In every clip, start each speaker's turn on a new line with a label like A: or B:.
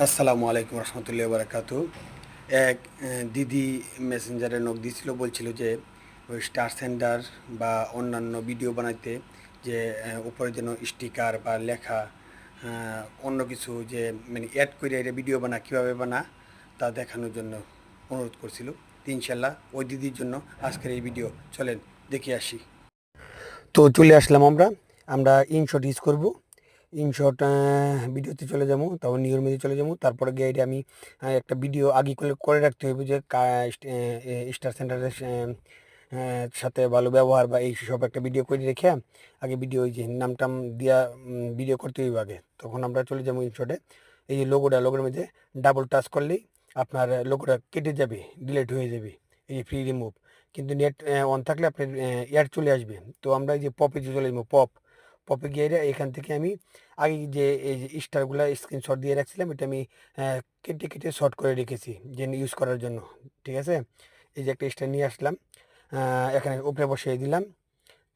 A: আসসালামু আলাইকুম রহমতুল্লাহ বারাকাত। এক দিদি মেসেঞ্জারে নক দিয়েছিল বলছিল যে, ওই স্টার সেন্টার বা অন্যান্য ভিডিও বানাইতে যে উপরে যেন স্টিকার বা লেখা অন্য কিছু যে মানে অ্যাড করে এটা ভিডিও বানা, কীভাবে বানা, তা দেখানোর জন্য অনুরোধ করছিল। ইনশাল্লাহ ওই দিদির জন্য আজকের এই ভিডিও। চলেন, দেখে আসি। তো চলে আসলাম আমরা। আমরা ইনশট ইউজ করব। ইনশট ভিডিওতে চলে যাব তারপর নিউর মধ্যে চলে যাব। তারপরে গিয়ে আমি একটা ভিডিও আগে করে করে রাখতে হবে যে স্টার সেন্টারের সাথে ভালো ব্যবহার বা এই সব একটা ভিডিও করে রেখে, আগে ভিডিও ওই যে নাম টাম দিয়া ভিডিও করতে হইব আগে। তখন আমরা চলে যাব ইনশর্টে এই যে লোগোটা লোগোর মধ্যে ডাবল টাচ করলেই আপনার লোগোটা কেটে যাবে ডিলেট হয়ে যাবে, এই যে ফ্রি রিমুভ কিন্তু নেট অন থাকলে আপনার এয়ার চলে আসবে। তো আমরা এই যে পপে চলে যাব পপ পপে গিয়ে এখান থেকে আমি আগে যে এই যে স্টারগুলো স্ক্রিনশট দিয়ে রাখছিলাম, এটা আমি কেটে কেটে শর্ট করে রেখেছি, যে ইউজ করার জন্য, ঠিক আছে? এই যে একটা স্টার নিয়ে আসলাম এখানে উপরে বসিয়ে দিলাম,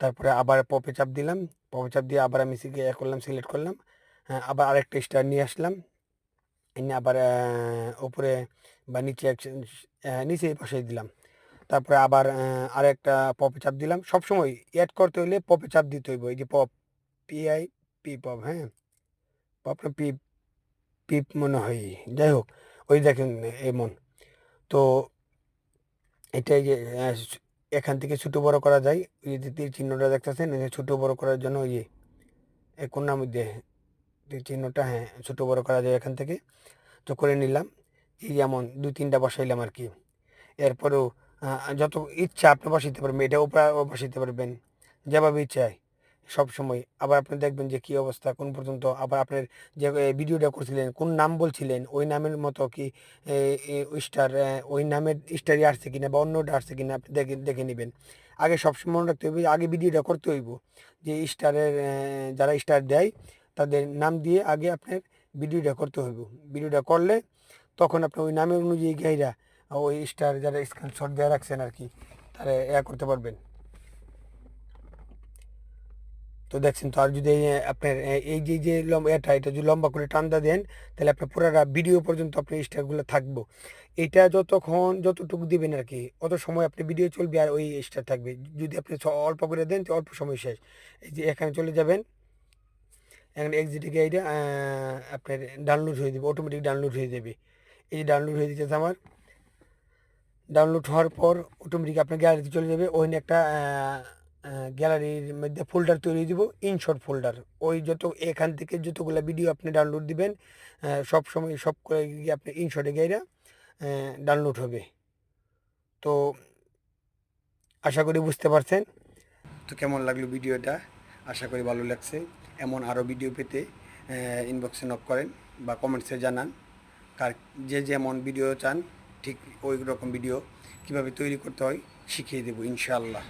A: তারপরে আবার পপে চাপ দিলাম পপে চাপ দিয়ে আবার আমি সিকে করলাম সিলেক্ট করলাম আবার আরেকটা স্টার নিয়ে আসলাম, এনে আবার উপরে বা নিচে নিচে বসিয়ে দিলাম, তারপরে আবার আরেকটা পপে চাপ দিলাম, সবসময় অ্যাড করতে হলে পপে চাপ দিতে হইব, এই যে পপ পিআই পি পপ হ্যাঁ? পপ না পি পিপ মনে হয়। যাই হোক, ওই দেখেন, এমন। তো এটাই যে এখান থেকে ছোটো বড় করা যায়, ওই যে তীর চিহ্নটা দেখতেছেন ছোটো বড় করার জন্য ওই কোনার মধ্যে তীর চিহ্নটা হ্যাঁ ছোটো বড় করা যায় এখান থেকে। তো করে নিলাম, এই যেমন দুই তিনটা বসাইলাম আর কি। এরপরেও যত ইচ্ছা আপনি বসাইতে পারবেন, এটা উপরে বসাইতে পারবেন, যেভাবে ইচ্ছায় সব সময় আবার আপনি দেখবেন যে কি অবস্থা কোন পর্যন্ত আবার আপনার যে এ, ভিডিওটা করছিলেন কোন নাম বলছিলেন ওই নামের মতো কি এ, এ, স্টার ওই নামের স্টারই আসছে কিনা বা অন্যটা আসছে কিনা আপনি দেখে দেখে নেবেন। আগে সবসময় মনে রাখতে হবে আগে ভিডিওটা করতে হইব। যে স্টারের যারা স্টার দেয় তাদের নাম দিয়ে আগে আপনার ভিডিওটা করতে হইব। ভিডিওটা করলে তখন আপনি ওই নামের অনুযায়ী গাইরা ওই স্টার যারা স্ক্রিনশট দেওয়া রাখছেন আর কি তারা ইয়া করতে পারবেন। তো দেখছেন তো আর যদি আপনার এই যে যে এটা এটা যদি লম্বা করে টান্দা দেন, তাহলে আপনার পুরাটা ভিডিও পর্যন্ত আপনার স্টারগুলো থাকব। এটা যতক্ষণ, যতটুকু দিবেন আর কি, অত সময় আপনি ভিডিও চলবে আর ওই স্টার থাকবে। যদি আপনি অল্প করে দেন, তো অল্প সময় শেষ। এই যে এখানে চলে যাবেন, এখানে এক্সিটিকে এইটা আপনার ডাউনলোড হয়ে যাবে অটোমেটিক ডাউনলোড হয়ে যাবে। এই যে ডাউনলোড হয়ে দিতেছে আমার। ডাউনলোড হওয়ার পর অটোমেটিক আপনার গ্যালারিতে চলে যাবে। ওখানে একটা গ্যালারির মধ্যে ফোল্ডার তৈরি দিব ইনশর্ট ফোল্ডার ওই যত, এখান থেকে যতগুলো ভিডিও আপনি ডাউনলোড দিবেন সব সময় সব করে গিয়ে আপনি ইনশর্টে গিয়ে ডাউনলোড হবে। তো আশা করি বুঝতে পারছেন। তো কেমন লাগল ভিডিওটা আশা করি ভালো লাগছে। এমন আরও ভিডিও পেতে ইনবক্সে নক করেন বা কমেন্টসে জানান। কার, যে যেমন ভিডিও চান, ঠিক ওই রকম ভিডিও কীভাবে তৈরি করতে হয়, শিখিয়ে দেবো, ইনশাআল্লাহ।